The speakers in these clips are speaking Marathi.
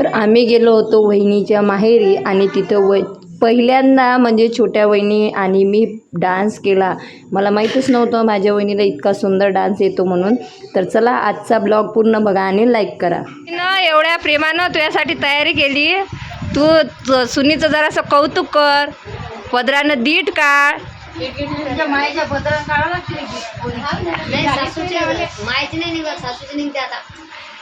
तर आम्ही गेलो होतो वहिनीच्या माहेरी आणि तिथं वै पहिल्यांदा म्हणजे छोट्या वहिनी आणि मी डान्स केला. मला माहीतच नव्हतं माझ्या वहिनीला इतका सुंदर डान्स येतो म्हणून. तर चला आजचा ब्लॉग पूर्ण बघा आणि लाईक करा. एवढ्या प्रेमानं तुझ्यासाठी तयारी केली. तू सुनीचं जरासं कौतुक कर. पदरानं दीट काढ. मायच्या पत्रात काढावं लागते नाही सासूचे माहिती नाही निघत सासूचे निघते आता.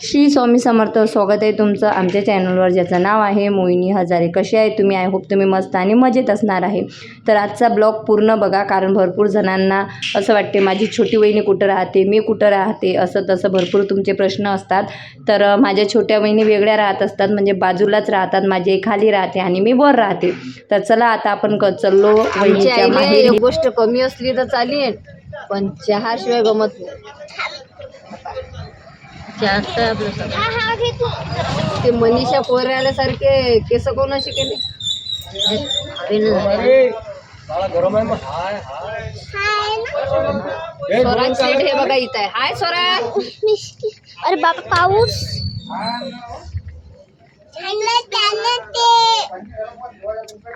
श्री स्वामी समर्थ स्वागत आहे तुमचं आमच्या चॅनलवर ज्याचं नाव आहे मोहिनी हजारे. कसे आहे तुम्ही? आय होप तुम्ही मस्त आणि मजेत असणार आहे. तर आजचा ब्लॉग पूर्ण बघा कारण भरपूर जणांना असं वाटते माझी छोटी वहिनी कुठं राहते मी कुठं राहते असं तसं भरपूर तुमचे प्रश्न असतात. तर माझ्या छोट्या वहिनी वेगळ्या राहत असतात म्हणजे बाजूलाच राहतात माझी खाली राहते आणि मी वर राहते. तर चला आता आपण क चाललो गोष्ट कमी असली तर चालेल पण चहा शिवाय गमत नाही. चहा आपलं ते. मनीषा पोराल्यासारखे केस कोणाशी केले? स्वराज शेठ हे बघा इथं आहे. हाय स्वराज. अरे बाबा पाऊस.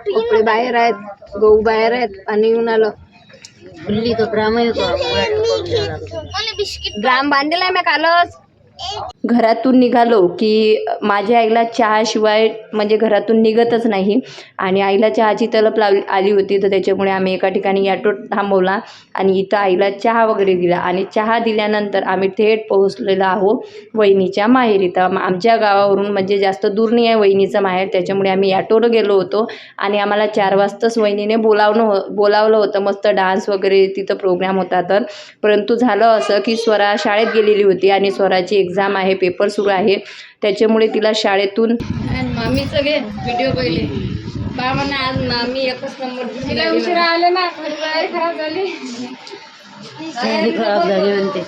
कपडे बाहेर आहेत गहू बाहेर आहेत आणि येऊन आलं. फुल्ली कपडा ड्राम बांधलेला आहे मी कालच. eight घरातून निघालो की माझ्या आईला चहाशिवाय म्हणजे घरातून निघतच नाही. आणि आईला चहाची तलप लावली आली होती तर त्याच्यामुळे आम्ही एका ठिकाणी ॲटो थांबवला आणि इथं आईला चहा वगैरे दिला. आणि चहा दिल्यानंतर आम्ही थेट पोहोचलेलो आहो वहिनीच्या माहेर इथं आमच्या गावावरून म्हणजे जास्त दूर नाही आहे वहिनीचं माहेर त्याच्यामुळे आम्ही ॲटोनं गेलो होतो. आणि आम्हाला चार वाजताच वहिनीने बोलावणं हो बोलावलं होतं. मस्त डान्स वगैरे तिथं प्रोग्राम होता तर. परंतु झालं असं की स्वरा शाळेत गेलेली होती आणि स्वराची एक्झाम आहे पेपर सुरू आहे. त्याच्यामुळे तिला शाळेतून मामीचं घे व्हिडिओ पहिले. बा म्हणा आज मामी एकच नंबर उशिरा आले ना खराब झाली. खराब झाली म्हणते.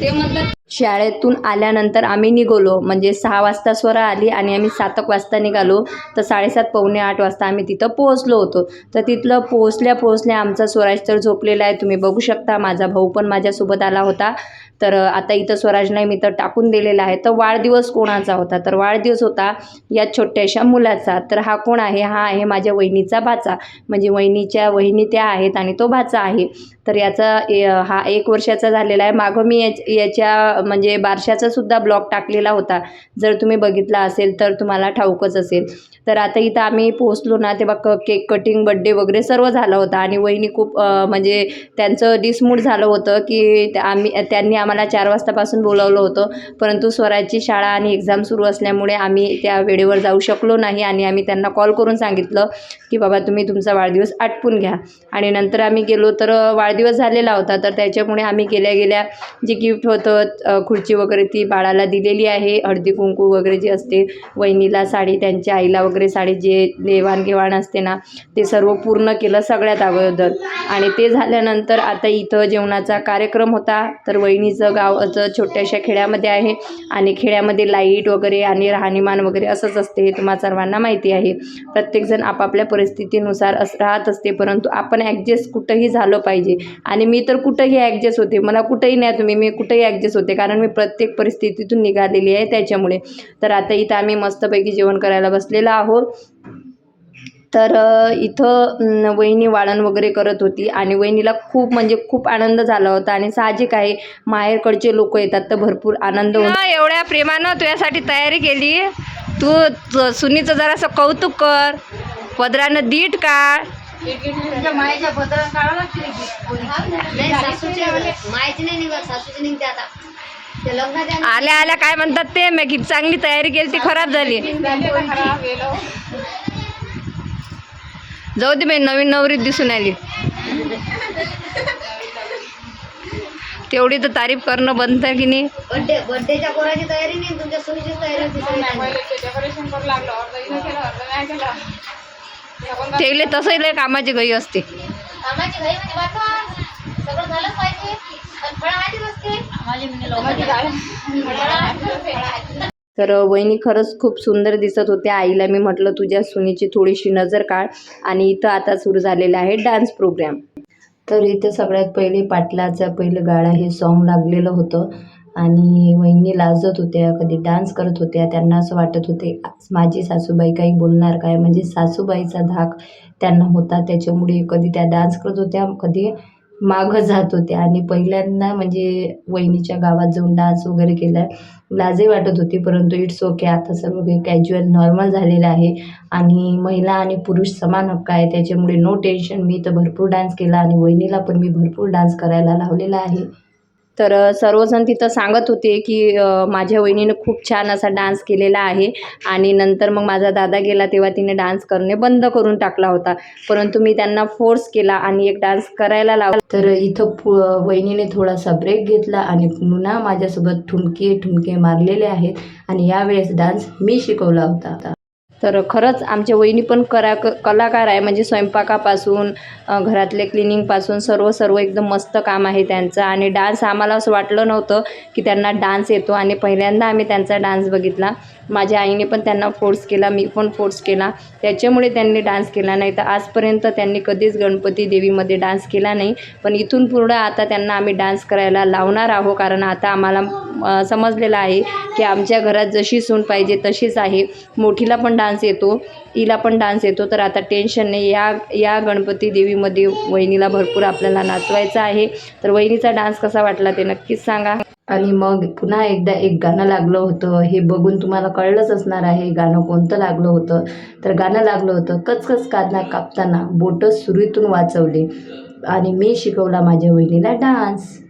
ते म्हणतात शाळेतून आल्यानंतर आम्ही निघालो. म्हणजे सहा वाजता स्वरा आली आणि आम्ही सातक वाजता निघालो. तर साडेसात पावणे आठ वाजता आम्ही तिथं पोहोचलो होतो. तर तिथलं पोहोचल्या पोहोचल्या आमचा स्वराज तर झोपलेला आहे. तुम्ही बघू शकता माझा भाऊ पण माझ्यासोबत आला होता. तर आता इथं स्वराज नाही मी तर टाकून दिलेला आहे. तर वाढदिवस कोणाचा होता? तर वाढदिवस होता या छोट्याशा मुलाचा. तर हा कोण आहे? हा आहे माझ्या वहिनीचा भाचा. म्हणजे वहिनीच्या वहिनी त्या आहेत आणि तो भाचा आहे. तर याचा हा एक वर्षाचा झालेला आहे. मागं मी याच्या म्हणजे बारशाचा सुद्धा ब्लॉग टाकलेला होता. जर तुम्ही बघितला असेल तर तुम्हाला ठाऊकच असेल. तर आता इथं आम्ही पोहोचलो ना तेव्हा क केक कटिंग बड्डे वगैरे सर्व झालं होतं. आणि वहिनी खूप म्हणजे त्यांचं डिसमूड झालं होतं की त्या- आम्ही त्यांनी आम्हाला चार वाजतापासून बोलावलं होतं. परंतु स्वराची शाळा आणि एक्झाम सुरू असल्यामुळे आम्ही त्या वेळेवर जाऊ शकलो नाही आणि आम्ही त्यांना कॉल करून सांगितलं की बाबा तुम्ही तुमचा वाढदिवस आटपून घ्या. आणि नंतर आम्ही गेलो तर वाढदिवस झालेला होता. तर त्याच्यामुळे आम्ही गेल्या गेल्या जे गिफ्ट होतं खुर्ची वगैरे ती बाळाला दिलेली आहे. हळदी कुंकू वगैरे जे असते वहिनीला साडी त्यांच्या आईला वगैरे साडी जे देवाणघेवाण असते ना ते सर्व पूर्ण केलं सगळ्यात अगोदर. आणि ते झाल्यानंतर आता इथं जेवणाचा कार्यक्रम होता. तर वहिनीचं गावाचं छोट्याशा खेड्यामध्ये आहे. आणि खेड्यामध्ये लाइट वगैरे आणि राहणीमान वगैरे असंच असते हे तुम्हा सर्वांना माहिती आहे. प्रत्येकजण आपापल्या परिस्थितीनुसार अस राहत असते. परंतु आपण ॲडजस्ट कुठंही झालं पाहिजे. आणि मी तर कुठंही ॲडजस्ट होते. मला कुठंही नाही तुम्ही मी कुठंही ॲडजस्ट होते. कारण मी प्रत्येक परिस्थितीतून निघालेली आहे त्याच्यामुळे. तर आता इथं आम्ही मस्तपैकी जेवण करायला बसलेलो आहोत. तर इथं वहिनी वाळण वगैरे करत होती आणि वहिनीला खूप म्हणजे खूप आनंद झाला होता आणि साहजिक आहे माहेरकडचे लोक येतात तर भरपूर आनंद होतो. एवढ्या प्रेमानं तुझ्यासाठी तयारी केली. तू सुनीचं जरासं कौतुक कर. पदरानं दीट काढ. मायच्या पत्रात काढावं लागते नाही सासूचे माहिती नाही निघत सासूचे निघते आता. आल्या आल्या काय म्हणतात ते? मी किती चांगली तयारी केली ती खराब झाली. जाऊ दे बाई नवीन नवरीत दिसून आली. तेवढी तर तारीफ करणं बंद आहे की नाही? बर्थडे बर्थडेच्या पोराची तयारी नाही तुमच्या सुनीची तयारी होती सगळी त्यांची. तेले तसंही लय कामाची गई असते. कामाची घाई म्हणजे बाबा सगळं झालंच पाहिजे पण फळं आधीच असते तर वहिनी खरंच खूप सुंदर दिसत होत्या. आईला मी म्हटलं तुझ्या सुनीची थोडीशी नजर काढ. आणि इथं आता सुरू झालेला आहे डान्स प्रोग्राम तर इथं सगळ्यात पहिले पाटलाचा पहिलं गाळा हे सॉन्ग लागलेलं होतं. आणि वहिनी लाजत होत्या कधी डान्स करत होत्या. त्यांना असं वाटत होते माझी सासूबाई काही बोलणार काय? म्हणजे सासूबाईचा धाक त्यांना होता. त्याच्यामुळे कधी त्या डान्स करत होत्या कधी मागं जात होत्या आणि पहिल्यांदा म्हणजे वहिनीच्या गावात जाऊन डान्स वगैरे केला लाजही वाटत होती परंतु इट्स ओके आता सर्व काही कॅज्युअल नॉर्मल झालेलं आहे. आणि महिला आणि पुरुष समान हक्क आहे. त्याच्यामुळे नो टेन्शन मी तर भरपूर डान्स केला आणि वहिनीला पण मी भरपूर डान्स करायला लावलेला आहे. तर सर्वजण तिथं सांगत होते की माझ्या वहिनीनं खूप छान असा डान्स केलेला आहे आणि नंतर मग माझा दादा गेला तेव्हा तिने डान्स करणे बंद करून टाकला होता. परंतु मी त्यांना फोर्स केला आणि एक डान्स करायला लावला. तर इथं पु वहिनीने थोडासा ब्रेक घेतला आणि पुन्हा माझ्यासोबत ठुमके ठुमके मारलेले आहेत आणि यावेळेस डान्स मी शिकवला होता. तर खरंच आमच्या वहिनी पण करा क कलाकार आहे म्हणजे स्वयंपाकापासून घरातले क्लिनिंगपासून सर्व सर्व एकदम मस्त काम आहे त्यांचं. आणि डान्स आम्हाला असं वाटलं नव्हतं की त्यांना डान्स येतो आणि पहिल्यांदा आम्ही त्यांचा डान्स बघितला. माझ्या आईने पण त्यांना फोर्स केला मी पण फोर्स केला. त्याच्यामुळे त्यांनी डान्स केला नाही तर आजपर्यंत त्यांनी कधीच गणपती देवीमध्ये डान्स केला नाही. पण इथून पुढं आता त्यांना आम्ही डान्स करायला लावणार आहो कारण आता आम्हाला समजलेलं आहे की आमच्या घरात जशी सून पाहिजे तशीच आहे. मोठीला पण डान्स येतो हिला पण डान्स येतो. तर आता टेन्शन नाही या या गणपती देवीमध्ये वहिनीला भरपूर आपल्याला नाचवायचं आहे. तर वहिनीचा डान्स कसा वाटला ते नक्कीच सांगा. आणि मग पुन्हा एकदा एक गाणं लागलं होतं. हे बघून तुम्हाला कळलंच असणार आहे गाणं कोणतं लागलं होतं. तर गाणं लागलं होतं कचकच कांदा कापताना बोटं सुरीतून वाचवले. आणि मी शिकवला माझ्या वहिनीला डान्स.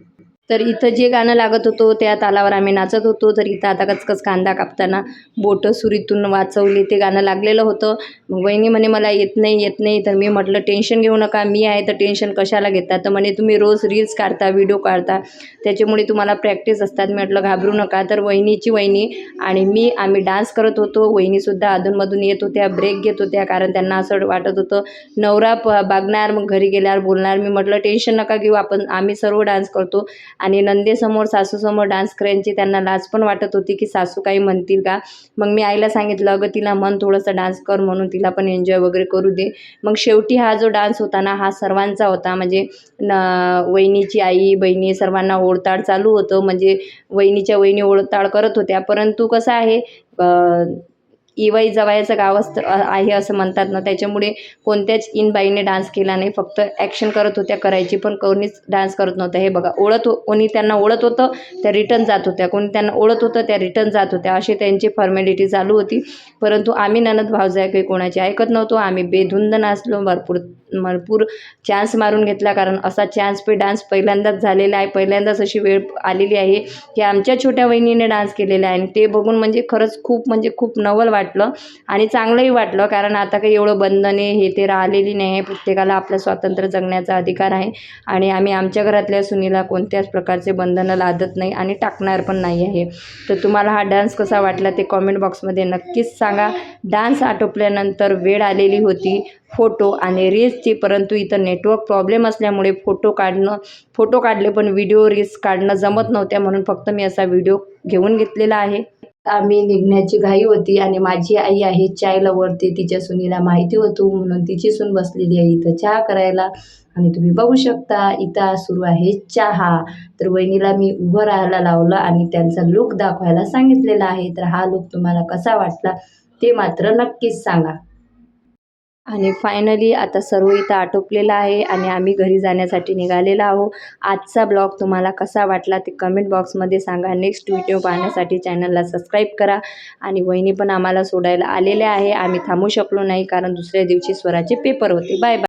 तर इथं जे गाणं लागत होतं त्या तालावर आम्ही नाचत होतो. तर इथं आता कचकच कांदा कापताना बोटं सुरीतून वाचवली. ते गाणं लागलेलं होतं. मग वहिनी म्हणे मला येत नाही येत नाही. तर मी म्हटलं टेन्शन घेऊ नका मी आहे तर टेन्शन कशाला घेता? तर म्हणे तुम्ही रोज रील्स काढता व्हिडिओ काढता. त्याच्यामुळे तुम्हाला प्रॅक्टिस असतात. मी म्हटलं घाबरू नका. तर वहिनीची वहिनी आणि मी आम्ही डान्स करत होतो. वहिनीसुद्धा अधूनमधून येत होत्या ब्रेक घेत होत्या कारण त्यांना असं वाटत होतं नवरा प बागणार मग घरी गेल्यावर बोलणार. मी म्हटलं टेन्शन नका घेऊ आपण आम्ही सर्व डान्स करतो. आणि नंदेसमोर सासूसमोर डान्स करायची त्यांना लाज पण वाटत होती की सासू काही म्हणतील का? मग मी आईला सांगितलं अगं तिला मन थोडंसं डान्स कर म्हणून तिला पण एन्जॉय वगैरे करू दे. मग शेवटी हा जो डान्स होता ना हा सर्वांचा होता. म्हणजे न वहिनीची आई बहिणी सर्वांना ओढताड चालू होतं. म्हणजे वहिनीच्या वहिनी ओढताड करत होत्या. परंतु कसं आहे इवाई जवायचं गाव असतं आहे असं म्हणतात ना. त्याच्यामुळे कोणत्याच इनबाईने डान्स केला नाही. फक्त ॲक्शन करत होत्या करायची पण कोणीच डान्स करत नव्हतं. हे बघा ओळत हो कोणी त्यांना ओळत होतं त्या रिटर्न जात होत्या. कोणी त्यांना ओळत होतं त्या रिटर्न जात होत्या. अशी त्यांची फॉर्मॅलिटी चालू होती. परंतु आम्ही ननद भावजाय काही कोणाची ऐकत नव्हतो. आम्ही बेधुंद नाचलो भरपूर भरपूर चान्स मारून घेतला. कारण असा चान्स पे डान्स पहिल्यांदाच झालेला आहे. पहिल्यांदाच अशी वेळ आलेली आहे की आमच्या छोट्या वहिनीने डान्स केलेला आहे. आणि ते बघून म्हणजे खरंच खूप म्हणजे खूप नवल वाटलं आणि चांगलंही वाटलं. कारण आता काही एवढं बंधने हे ते राहिलेली नाही. आहे प्रत्येकाला आपलं स्वातंत्र्य जगण्याचा अधिकार आहे. आणि आम्ही आमच्या घरातल्या सुनीला कोणत्याच प्रकारचे बंधनं लादत नाही आणि टाकणार पण नाही आहे. तर तुम्हाला हा डान्स कसा वाटला ते कॉमेंट बॉक्समध्ये नक्कीच सांगा. डान्स आटोपल्यानंतर वेळ आलेली होती. फोटो आणि रील्सची परंतु इथं नेटवर्क प्रॉब्लेम असल्यामुळे फोटो काढणं फोटो काढले पण व्हिडिओ रील्स काढणं जमत नव्हत्या म्हणून फक्त मी असा व्हिडिओ घेऊन घेतलेला आहे. आम्ही निघण्याची घाई होती आणि माझी आई आहे चाय लवरते तिच्या सुनीला माहिती होतं म्हणून तिची सून बसलेली आहे इथं चहा करायला. आणि तुम्ही बघू शकता इथं सुरू आहे चहा. तर वहिनीला मी उभं राहायला लावलं आणि त्यांचा लुक दाखवायला सांगितलेला आहे. तर हा लुक तुम्हाला कसा वाटला ते मात्र नक्कीच सांगा. आणि फायनली आता सर्व इथं आटोपलेलं आहे आणि आम्ही घरी जाण्यासाठी निघालेलो आहो आजचा ब्लॉग तुम्हाला कसा वाटला ते कमेंट बॉक्समध्ये सांगा. नेक्स्ट व्हिडिओ पाहण्यासाठी चॅनलला सबस्क्राईब करा. आणि वहिनी पण आम्हाला सोडायला आलेले आहे. आम्ही थांबू शकलो नाही कारण दुसऱ्या दिवशी स्वराचे पेपर होते. Bye bye